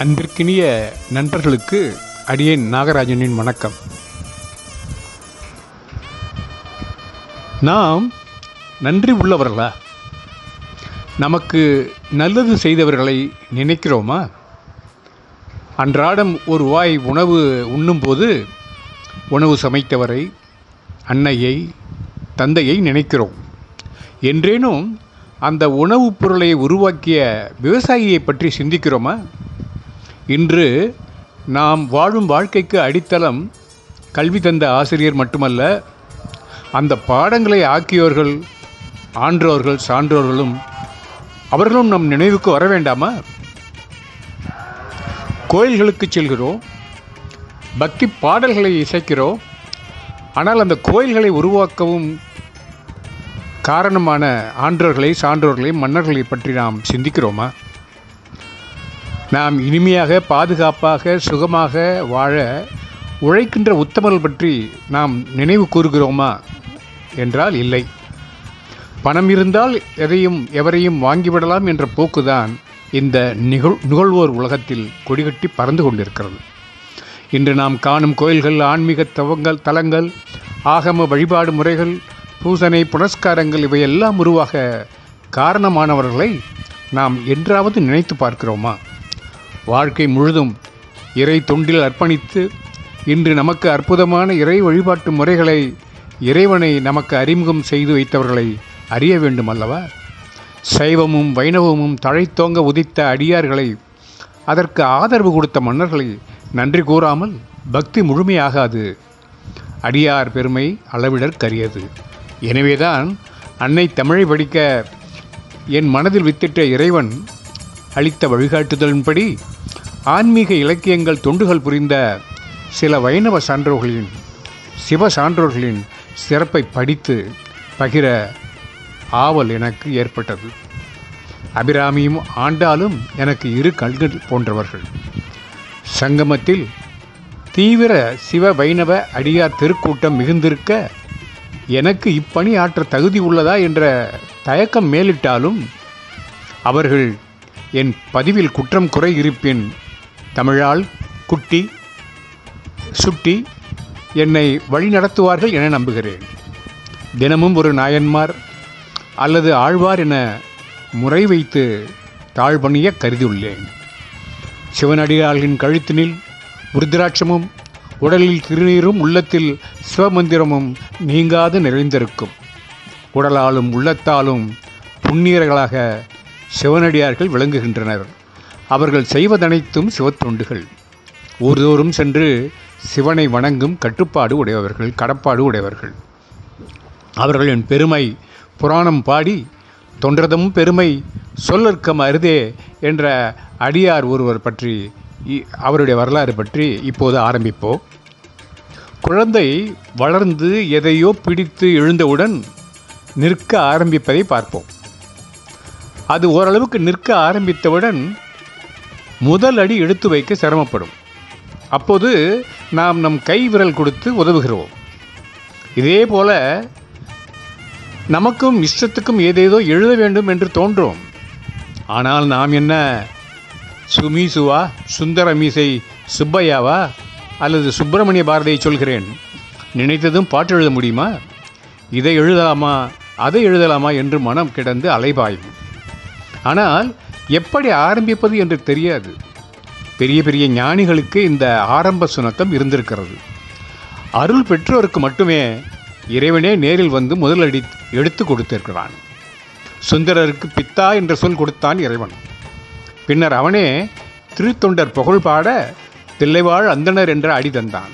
அன்பிற்கினிய நண்பர்களுக்கு அடியேன் நாகராஜனின் வணக்கம். நாம் நன்றி உள்ளவர்களா? நமக்கு நல்லது செய்தவர்களை நினைக்கிறோமா? அன்றாடம் ஒரு வாய் உணவு உண்ணும்போது உணவு சமைத்தவரை அன்னையை தந்தையை நினைக்கிறோம். என்றேனும் அந்த உணவுப் பொருளை உருவாக்கிய விவசாயியை பற்றி சிந்திக்கிறோமா? இன்று நாம் வாழும் வாழ்க்கைக்கு அடித்தளம் கல்வி தந்த ஆசிரியர் மட்டுமல்ல அந்த பாடங்களை ஆக்கியோர்கள் ஆன்றோர்கள் சான்றோர்களும் அவர்களும் நம் நினைவுக்கு வர வேண்டாமா? கோயில்களுக்கு செல்கிறோம் பக்தி பாடல்களை இசைக்கிறோம் ஆனால் அந்த கோயில்களை உருவாக்கவும் காரணமான ஆன்றோர்களை சான்றோர்களை மன்னர்களை பற்றி நாம் சிந்திக்கிறோமா? நாம் இனிமையாக பாதுகாப்பாக சுகமாக வாழ உழைக்கின்ற உத்தமர்கள் பற்றி நாம் நினைவு கூறுகிறோமா? என்றால் இல்லை. பணம் இருந்தால் எதையும் எவரையும் வாங்கிவிடலாம் என்ற போக்குதான் இந்த நிகழ் நுகழ்வோர் உலகத்தில் கொடிகட்டி பறந்து கொண்டிருக்கிறது. இன்று நாம் காணும் கோயில்கள் ஆன்மீக தவங்கள் தலங்கள் ஆகம வழிபாடு முறைகள் பூசனை புனஸ்காரங்கள் இவையெல்லாம் உருவாக காரணமானவர்களை நாம் என்றாவது நினைத்து பார்க்கிறோமா? வாழ்க்கை முழுதும் இறை தொண்டில் அர்ப்பணித்து இன்று நமக்கு அற்புதமான இறை வழிபாட்டு முறைகளை இறைவனை நமக்கு அறிமுகம் செய்து வைத்தவர்களை அறிய வேண்டும் அல்லவா சைவமும் வைணவமும் தழைத்தோங்க உதித்த அடியார்களை அதற்கு ஆதரவு கொடுத்த மன்னர்களை நன்றி கூறாமல் பக்தி முழுமையாகாது. அடியார் பெருமை அளவிடற்கரியது. எனவேதான் அன்னை தமிழை படிக்க என் மனதில் வித்திட்ட இறைவன் அளித்த வழிகாட்டுதலின்படி ஆன்மீக இலக்கியங்கள் தொண்டுகள் புரிந்த சில வைணவ சான்றோர்களின் சிவ சான்றோர்களின் சிறப்பை படித்து பகிர ஆவல் எனக்கு ஏற்பட்டது. அபிராமியும் ஆண்டாலும் எனக்கு இரு கல்கள் போன்றவர்கள். சங்கமத்தில் தீவிர சிவ வைணவ அடியார் திருக்கூட்டம் மிகுந்திருக்க எனக்கு இப்பணி ஆற்ற தகுதி உள்ளதா என்ற தயக்கம் மேலிட்டாலும் அவர்கள் என் பதிவில் குற்றம் குறை இருப்பின் தமிழால் குட்டி சுட்டி என்னை வழிநடத்துவார்கள் என நம்புகிறேன். தினமும் ஒரு நாயன்மார் அல்லது ஆழ்வார் என முறை வைத்து தாழ்பணிய கருதியுள்ளேன். சிவனடியார்களின் கழுத்தினில் உருதிராட்சமும் உடலில் திருநீரும் உள்ளத்தில் சிவமந்திரமும் நீங்காது நிறைந்திருக்கும். உடலாலும் உள்ளத்தாலும் புண்ணியர்களாக சிவனடியார்கள் விளங்குகின்றனர். அவர்கள் செய்வதனைத்தும் சிவத்தொண்டுகள். ஊர்தோறும் சென்று சிவனை வணங்கும் கட்டுப்பாடு உடையவர்கள் கடப்பாடு உடையவர்கள். அவர்களின் பெருமை புராணம் பாடி தொன்றதும் பெருமை சொல்லற்கம் அருதே என்ற அடியார் ஒருவர் பற்றி இ- அவருடைய வரலாறு பற்றி இப்போது ஆரம்பிப்போம். குழந்தை வளர்ந்து எதையோ பிடித்து எழுந்தவுடன் நிற்க ஆரம்பிப்பதை பார்ப்போம். அது ஓரளவுக்கு நிற்க ஆரம்பித்தவுடன் முதல் அடி எடுத்து வைக்க சிரமப்படும். அப்போது நாம் நம் கை விரல் கொடுத்து உதவுகிறோம். இதே போல நமக்கும் இஷ்டத்துக்கும் ஏதேதோ எழுத வேண்டும் என்று தோன்றும். ஆனால் நாம் என்ன? சுமீசுவா சுந்தர மீசை சுப்பையாவா அல்லது சுப்பிரமணிய பாரதியை சொல்கிறேன்? நினைத்ததும் பாட்டு எழுத முடியுமா? இதை எழுதலாமா? அதை எழுதலாமா? என்று மனம் கிடந்து அலைபாயும். ஆனால் எப்படி ஆரம்பிப்பது என்று தெரியாது. பெரிய பெரிய ஞானிகளுக்கு இந்த ஆரம்ப சுணக்கம் இருந்திருக்கிறது. அருள் பெற்றோருக்கு மட்டுமே இறைவனே நேரில் வந்து முதலடி எடுத்து கொடுத்திருக்கிறான். சுந்தரருக்கு பித்தா என்ற சொல் கொடுத்தான் இறைவன். பின்னர் அவனே திருத்தொண்டர் புகழ் பாட தில்லைவாழ் அந்தணர் என்ற அடி தந்தான்.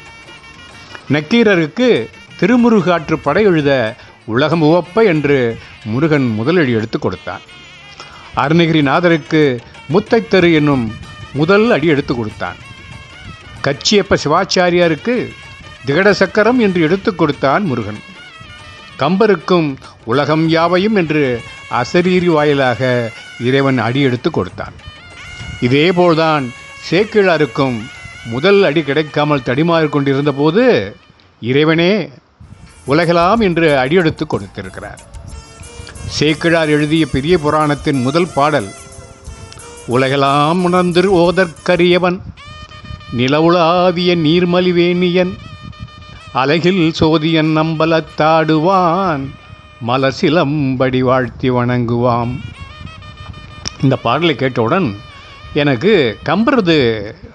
நக்கீரருக்கு திருமுருகாற்று படை எழுத உலகம் உவப்ப என்று முருகன் முதலடி எடுத்து கொடுத்தான். அருணகிரிநாதருக்கு முத்தைத்தரு என்னும் முதல் அடி எடுத்து கொடுத்தான். கச்சியப்ப சிவாச்சாரியாருக்கு திகட சக்கரம் என்று எடுத்துக் கொடுத்தான் முருகன். கம்பருக்கும் உலகம் யாவையும் என்று அசரீரி வாயிலாக இறைவன் அடி எடுத்து கொடுத்தான். இதேபோல்தான் சேக்கிழாருக்கும் முதல் அடி கிடைக்காமல் தடிமாறி கொண்டிருந்த போது இறைவனே உலகலாம் என்று அடியெடுத்து கொடுத்திருக்கிறார். சேக்கிழார் எழுதிய பெரிய புராணத்தின் முதல் பாடல் உலகெல்லாம் உணர்ந்து ஓதற்கரியவன் நிலவுலாவிய நீர்மலிவேணியன் அலகில் சோதியன் நம்பலத்தாடுவான் மலசிலம்படி வாழ்த்தி வணங்குவாம். இந்த பாடலை கேட்டவுடன் எனக்கு கம்பரது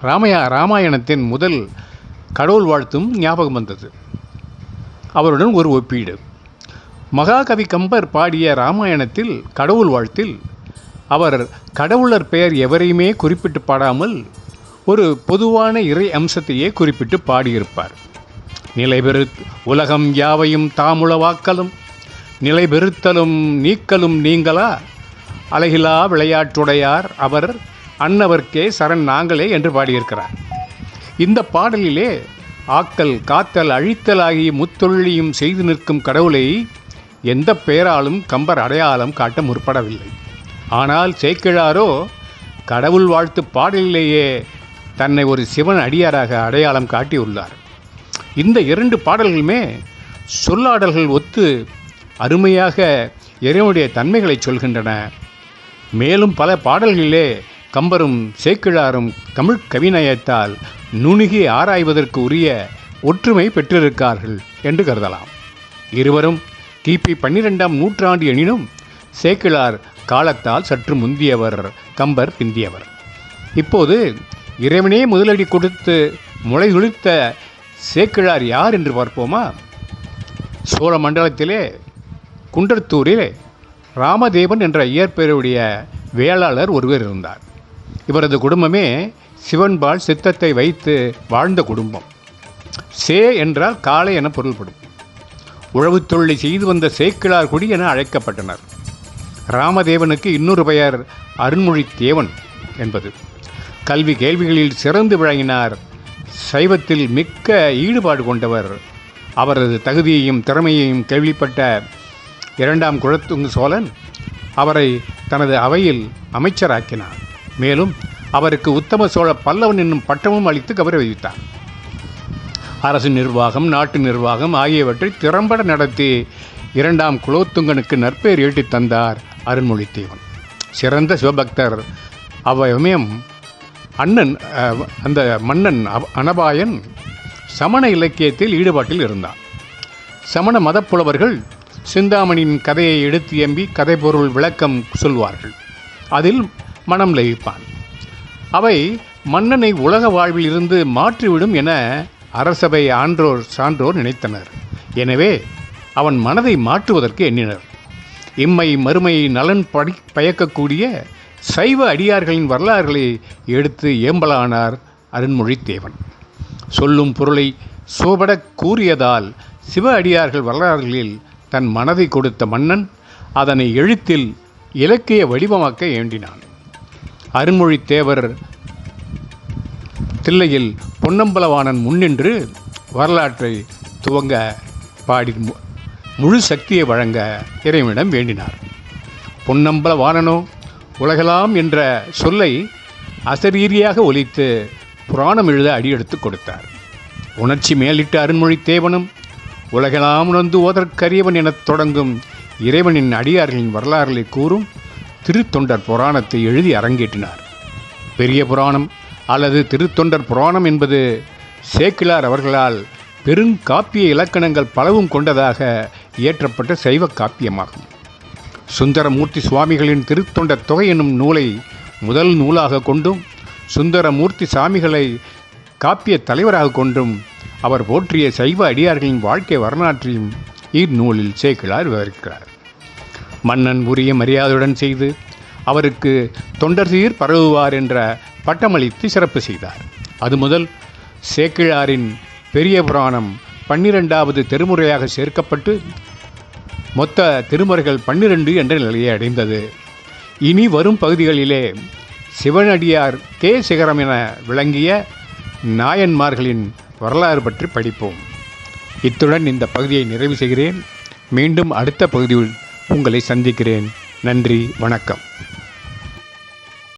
ராமயா ராமாயணத்தின் முதல் கடவுள் வாழ்த்தும் ஞாபகம் வந்தது. அவருடன் ஒரு ஒப்பீடு. மகாகவி கம்பர் பாடிய ராமாயணத்தில் கடவுள் வாழ்த்தில் அவர் கடவுளர் பெயர் எவரையுமே குறிப்பிட்டு பாடாமல் ஒரு பொதுவான இறை அம்சத்தையே குறிப்பிட்டு பாடியிருப்பார். நிலைபெறு உலகம் யாவையும் தாமுளவாக்கலும் நிலைபெறுத்தலும் நீக்கலும் நீங்களா? அழகிலா விளையாட்டுடையார் அவர் அன்னவர்க்கே சரண் நாங்களே என்று பாடியிருக்கிறார். இந்த பாடலிலே ஆக்கல் காத்தல் அழித்தல் ஆகிய முத்தொழியும் செய்து நிற்கும் கடவுளை எந்த பெயராலும் கம்பர் அடையாளம் காட்ட முற்படவில்லை. ஆனால் சேக்கிழாரோ கடவுள் வாழ்த்து பாடலிலேயே தன்னை ஒரு சிவன் அடியாராக அடையாளம் காட்டியுள்ளார். இந்த இரண்டு பாடல்களுமே சொல்லாடல்கள் ஒத்து அருமையாக இறைவனுடைய தன்மைகளை சொல்கின்றன. மேலும் பல பாடல்களிலே கம்பரும் சேக்கிழாரும் தமிழ் கவிநயத்தால் நுணுகி ஆராய்வதற்கு உரிய ஒற்றுமை பெற்றிருக்கார்கள் என்று கருதலாம். இருவரும் கிபி பன்னிரெண்டாம் நூற்றாண்டு எனினும் சேக்கிழார் காலத்தால் சற்று முந்தியவர் கம்பர் பிந்தியவர். இப்போது இறைவனே முதலடி கொடுத்து முளைகுளித்த சேக்கிழார் யார் என்று பார்ப்போமா? சோழ மண்டலத்திலே குன்றத்தூரிலே ராமதேவன் என்ற இயற்பெயருடைய வேளாளர் ஒருவர் இருந்தார். இவரது குடும்பமே சிவன்பால் சித்தத்தை வைத்து வாழ்ந்த குடும்பம். சே என்றால் காளை என பொருள்படும். உழவுத் தொழிலை செய்து வந்த சேக்கிழார் குடி என அழைக்கப்பட்டனர். ராமதேவனுக்கு இன்னொரு பெயர் அருண்மொழி தேவன் என்பது. கல்வி கேள்விகளில் சிறந்து விளங்கினார். சைவத்தில் மிக்க ஈடுபாடு கொண்டவர். அவரது தகுதியையும் திறமையையும் கேள்விப்பட்ட இரண்டாம் குலத்துங்கு சோழன் அவரை தனது அவையில் அமைச்சராக்கினார். மேலும் அவருக்கு உத்தம சோழ பல்லவன் என்னும் பட்டமும் அளித்து கௌரவித்தார். அரசு நிர்வாகம் நாட்டு நிர்வாகம் ஆகியவற்றை திறம்பட நடத்தி இரண்டாம் குலோத்துங்கனுக்கு நற்பெயர் ஈட்டி தந்தார் அருண்மொழித்தேவன் சிறந்த சிவபக்தர் அவ்வமயம் அண்ணன் அந்த மன்னன் அனபாயன் சமண இலக்கியத்தில் ஈடுபாட்டில் இருந்தான். சமண மதப்புலவர்கள் சிந்தாமணியின் கதையை எடுத்து எம்பி கதை பொருள் விளக்கம் சொல்வார்கள். அதில் மனம் லயிப்பான். அவை மன்னனை உலக வாழ்வில் இருந்து மாற்றிவிடும் என அரசபை ஆன்றோர் சான்றோர் நினைத்தனர். எனவே அவன் மனதை மாற்றுவதற்கு எண்ணினர். இம்மை மறுமை நலன் படி பயக்கக்கூடிய சைவ அடியார்களின் வரலாறுகளை எடுத்து ஏம்பலானார் அருண்மொழித்தேவன். சொல்லும் பொருளை சோபட கூறியதால் சிவ அடியார்கள் வரலாறுகளில் தன் மனதை கொடுத்த மன்னன் அதனை எழுத்தில் இலக்கிய வடிவமாக்க ஏண்டினான் அருண்மொழித்தேவர் தில்லையில் பொன்னம்பலவாணன் முன்னின்று வரலாற்றை துவங்க பாடி மு- முழு சக்தியை வழங்க இறைவனிடம் வேண்டினார். பொன்னம்பலவாணனோ உலகலாம் என்ற சொல்லை அசரீரியாக ஒலித்து புராணம் எழுத அடியெடுத்து கொடுத்தார். உணர்ச்சி மேலிட்ட அருண்மொழி தேவனும் உலகெல்லாம் உணர்ந்து ஓதற்கரியவன் எனத் தொடங்கும் இறைவனின் அடியார்களின் வரலாறுகளை கூறும் திருத்தொண்டர் புராணத்தை எழுதி அரங்கேற்றினார். பெரிய புராணம் அல்லது திருத்தொண்டர் புராணம் என்பது சேக்கிலார் அவர்களால் பெருங்காப்பிய இலக்கணங்கள் பலவும் கொண்டதாக இயற்றப்பட்ட சைவ காப்பியமாகும். சுந்தரமூர்த்தி சுவாமிகளின் திருத்தொண்டர் தொகை என்னும் நூலை முதல் நூலாக கொண்டும் சுந்தரமூர்த்தி சாமிகளை காப்பிய தலைவராக கொண்டும் அவர் போற்றிய சைவ அடியார்களின் வாழ்க்கை வரலாற்றையும் இந்நூலில் சேக்கிலார் விவரிக்கிறார். மன்னன் உரிய மரியாதையுடன் செய்து அவருக்கு தொண்டர் சீர் பரவுவார் என்ற பட்டமளித்து சிறப்பு செய்தார். அது முதல் சேக்கிழாரின் பெரிய புராணம் பன்னிரெண்டாவது திருமுறையாக சேர்க்கப்பட்டு மொத்த திருமுறைகள் பன்னிரண்டு என்ற நிலையை அடைந்தது. இனி வரும் பகுதிகளிலே சிவனடியார் கே. சிகரம் என விளங்கிய நாயன்மார்களின் வரலாறு பற்றி படிப்போம். இத்துடன் இந்த பகுதியை நிறைவு செய்கிறேன். மீண்டும் அடுத்த பகுதியில் உங்களை சந்திக்கிறேன். நன்றி வணக்கம்.